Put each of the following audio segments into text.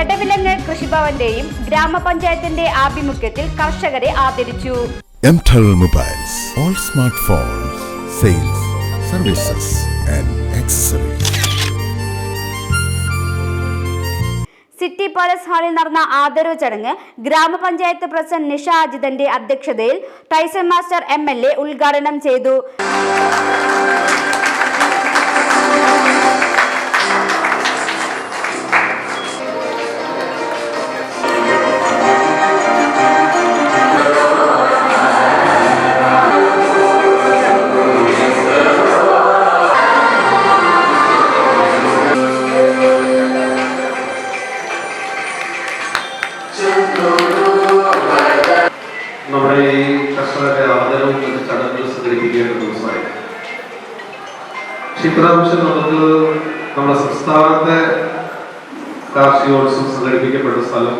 എടവിലങ്ങ് കൃഷിഭവന്റെയും ഗ്രാമപഞ്ചായത്തിന്റെ ആഭിമുഖ്യത്തിൽ കർഷകരെ ആദരിച്ചു MTEL mobiles all smartphones, sales services and accessories. City palace ഹാളിൽ നടന്ന ആദരവ് ചടങ്ങ് ഗ്രാമപഞ്ചായത്ത് പ്രസിഡന്റ് നിഷ അജിതന്റെ അധ്യക്ഷതയിൽ Tyson master M L A ഉദ്ഘാടനം ചെയ്തു നമ്മുടെ ഈ കർഷകരുടെ ആദരവും ചടങ്ങുകൾ സംഘടിപ്പിക്കേണ്ട ദിവസമായി പക്ഷെ നമുക്ക് നമ്മുടെ സംസ്ഥാനത്തെ കാർഷികോത്സവം സംഘടിപ്പിക്കപ്പെട്ട സ്ഥലം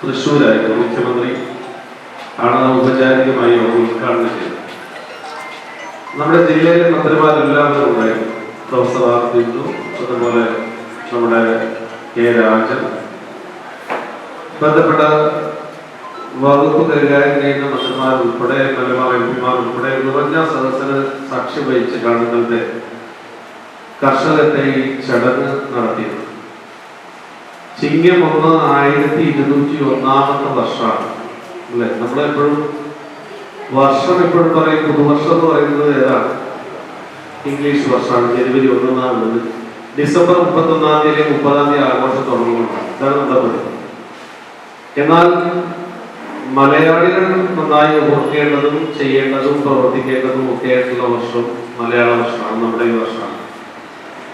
തൃശ്ശൂരായിരുന്നു. മുഖ്യമന്ത്രി ആണ് ഔപചാരികമായി ഉദ്ഘാടനം ചെയ്തത്. നമ്മുടെ ജില്ലയിലെ മന്ത്രിമാരെല്ലാവരും ഉണ്ടായിരുന്നു. Professor R. ബിന്ദു അതുപോലെ നമ്മുടെ കെ. രാജൻ ബന്ധപ്പെട്ട വകുപ്പ് കൈകാര്യം ചെയ്യുന്ന മന്ത്രിമാർ ഉൾപ്പെടെ മലബാർ എം പിമാർ ഉൾപ്പെടെ നിറഞ്ഞ സദസ്സിന് സാക്ഷ്യം വഹിച്ച കാണുന്നതിന്റെ കർഷകരുടെ ഈ ചടങ്ങ് നടത്തിയത്. ചിങ്ങം ഒന്ന് ആയിരത്തി ഇരുന്നൂറ്റി ഒന്നാമത്തെ വർഷമാണ് അല്ലെ? നമ്മളെപ്പോഴും വർഷം എപ്പോഴും പറയും പുതുവർഷം എന്ന് പറയുന്നത് ഏതാണ്? ഇംഗ്ലീഷ് വർഷമാണ് ജനുവരി ഒന്നാമത് ഡിസംബർ മുപ്പത്തൊന്നാം തീയതി മുപ്പതാം തീയതി ആഘോഷം തുടങ്ങുന്നതാണ്. ഇതാണ് നമ്മുടെ എന്നാൽ മലയാളികൾ നന്നായി ഓർക്കേണ്ടതും ചെയ്യേണ്ടതും പ്രവർത്തിക്കേണ്ടതും ഒക്കെ ആയിട്ടുള്ള വർഷം മലയാള വർഷമാണ് നമ്മുടെ ഈ വർഷമാണ്.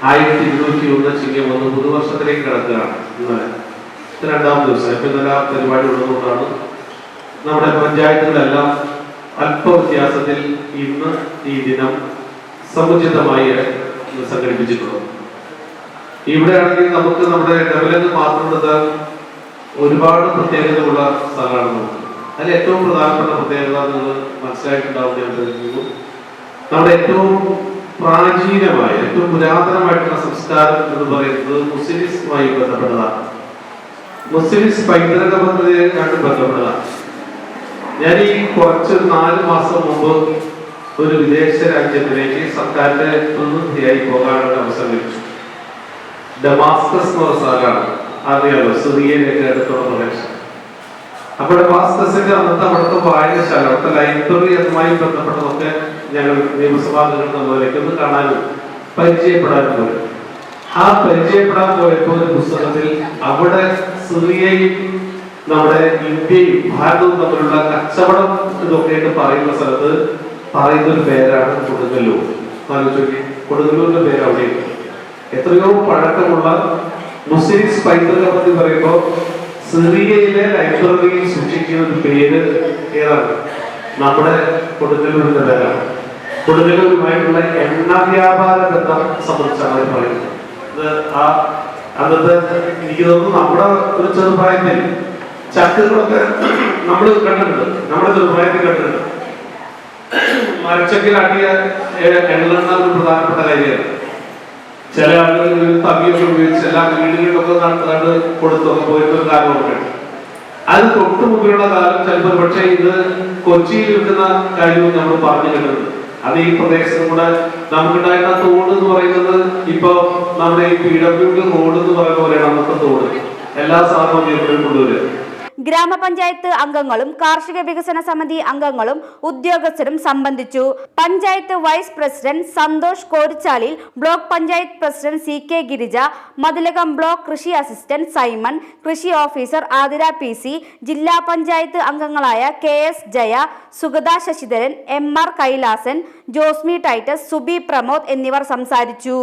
ആയിരത്തി ഇരുന്നൂറ്റി ഒന്ന് ചിങ്ങം ഒന്ന് പുതുവർഷത്തിലേക്ക് കിടക്കുകയാണ് ഇന്നലെ രണ്ടാം ദിവസം. ഇപ്പം ഇന്നലെ പരിപാടി ഉള്ളതുകൊണ്ടാണ് നമ്മുടെ പഞ്ചായത്തുകളെല്ലാം അല്പ വ്യത്യാസത്തിൽ ഇന്ന് ഈ ദിനം സമുചിതമായി സംഘടിപ്പിച്ചിട്ടുള്ളത്. ഇവിടെയാണെങ്കിൽ നമുക്ക് നമ്മുടെ ഡെവലപ്പ് മാത്രം എടുത്താൽ ഒരുപാട് പ്രത്യേകതയുള്ള സ്ഥലമാണ് അതിൽ ഏറ്റവും പ്രധാനപ്പെട്ട പ്രത്യേകത നിങ്ങൾ മനസ്സിലായിട്ടുണ്ടാവും ഞാൻ നമ്മുടെ ഏറ്റവും പ്രാചീനമായ ഏറ്റവും പുരാതനമായിട്ടുള്ള സംസ്കാരം എന്ന് പറയുന്നത് മുസ്ലിംസുമായി ബന്ധപ്പെട്ടതാണ്. മുസ്ലിംസ് പൈതൃക പദ്ധതിയായിട്ട് ബന്ധപ്പെട്ടതാണ്. ഞാൻ ഈ കുറച്ച് നാല് മാസം മുമ്പ് ഒരു വിദേശ രാജ്യത്തിലേക്ക് സർക്കാരിന്റെ പ്രതിനിധിയായി പോകാനുള്ള അവസരം ലഭിച്ചു. ഡമാസ്കസ് എന്ന് പറഞ്ഞ സ്ഥലമാണ്. അറിയാലോ സിറിയയിലേക്ക് അടുത്തുള്ള പ്രദേശം അപ്പോൾ വാസ്തസിന്റെ അന്നത്തെ അവിടുത്തെ വായനശാല അവിടുത്തെ ലൈബ്രറി അതുമായി ബന്ധപ്പെട്ടതൊക്കെ ഞങ്ങൾ നിയമസഭാ ഒന്ന് കാണാനും പരിചയപ്പെടാനും പോയി. ആ പരിചയപ്പെടാൻ പോയപ്പോൾ പുസ്തകത്തിൽ അവിടെ സിറിയയും നമ്മുടെ ഇന്ത്യയും ഭാരതവും തമ്മിലുള്ള കച്ചവടം ഇതൊക്കെയായിട്ട് പറയുന്ന സ്ഥലത്ത് പറയുന്ന ഒരു പേരാണ് കൊടുങ്ങല്ലൂർ. കൊടുങ്ങല്ലൂരിന്റെ പേര് അവിടെ എത്രയോ പഴക്കമുള്ള മുസ്ലിംസ് പൈതൃകം എന്ന് പറയുമ്പോൾ സിറിയയിലെ ലൈബ്രറിയിൽ സൂക്ഷിക്കുന്ന ഒരു പേര് ഏതാണ്? നമ്മുടെ കൊടുങ്ങല്ലൂരിന്റെ പേരാണ് കൊടുങ്ങല്ലൂരുമായിട്ടുള്ള എണ്ണ വ്യാപാര ബന്ധം സംബന്ധിച്ചാണ് പറയുന്നത് ഇത് ആ അന്നത്തെ എനിക്ക് തോന്നുന്നു നമ്മുടെ ഒരു ചെറുപ്രായത്തിൽ ചക്കുകളൊക്കെ നമ്മൾ കണ്ടിട്ടുണ്ട്. നമ്മുടെ ചെറുപ്രായത്തിൽ കണ്ടിട്ടുണ്ട്. മരച്ചക്കിലാട്ടിയ എണ്ണ ഒരു പ്രധാനപ്പെട്ട കാര്യമാണ്. ചില ആളുകൾ തവിയൊക്കെ ഉപയോഗിച്ച് എല്ലാ വീടുകളിലൊക്കെ നട്ട് കൊടുത്തു. പോയിട്ടൊരു കാലമൊക്കെ. അത് തൊട്ടു മുമ്പിലുള്ള കാലം ചിലപ്പോൾ പക്ഷേ ഇത് കൊച്ചിയിൽ നിൽക്കുന്ന കാര്യവും നമ്മൾ പറഞ്ഞു കേട്ടിട്ടുണ്ട്. അത് ഈ പ്രദേശത്തും കൂടെ നമുക്കുണ്ടായിരുന്ന തോട് എന്ന് പറയുന്നത് ഇപ്പൊ നമ്മുടെ ഈ പി ഡബ്ല്യു റോഡ് എന്ന് പറയുന്ന പോലെയാണ് അന്നത്തെ തോട്. എല്ലാ സാധനവും കൊണ്ടുവരിക. ഗ്രാമപഞ്ചായത്ത് അംഗങ്ങളും കാർഷിക വികസന സമിതി അംഗങ്ങളും ഉദ്യോഗസ്ഥരും സംബന്ധിച്ചു. Panchayat vice president Santhosh Korichalil block panchayat president C K Girija Mathilakam block കൃഷി അസിസ്റ്റന്റ് സൈമൺ കൃഷി ഓഫീസർ ആതിര പി സി ജില്ലാ പഞ്ചായത്ത് അംഗങ്ങളായ K S Jaya Sugatha Sasidharan M R Kailasan Josmi Titus Subi Pramod എന്നിവർ സംസാരിച്ചു.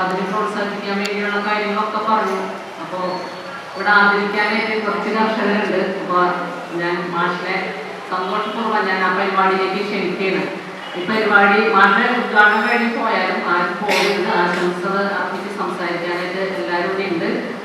അതിനെ പ്രോത്സാഹിപ്പിക്കാൻ വേണ്ടിയുള്ള കാര്യങ്ങളൊക്കെ പറഞ്ഞു. അപ്പോൾ ഇവിടെ ആദരിക്കാനായിട്ട് കുറച്ച് കർഷകരുണ്ട്. അപ്പോൾ ഞാൻ മാഷിനെ സന്തോഷപൂർവം ഞാൻ ആ പരിപാടിയിലേക്ക് ക്ഷണിക്കുകയാണ്. ഈ പരിപാടി മാഷിനെ ഉദ്ഘാടനം കഴിഞ്ഞ് പോയാലും ആരും പോകരുത്. ആശംസകൾ അർപ്പിച്ച് സംസാരിക്കാൻ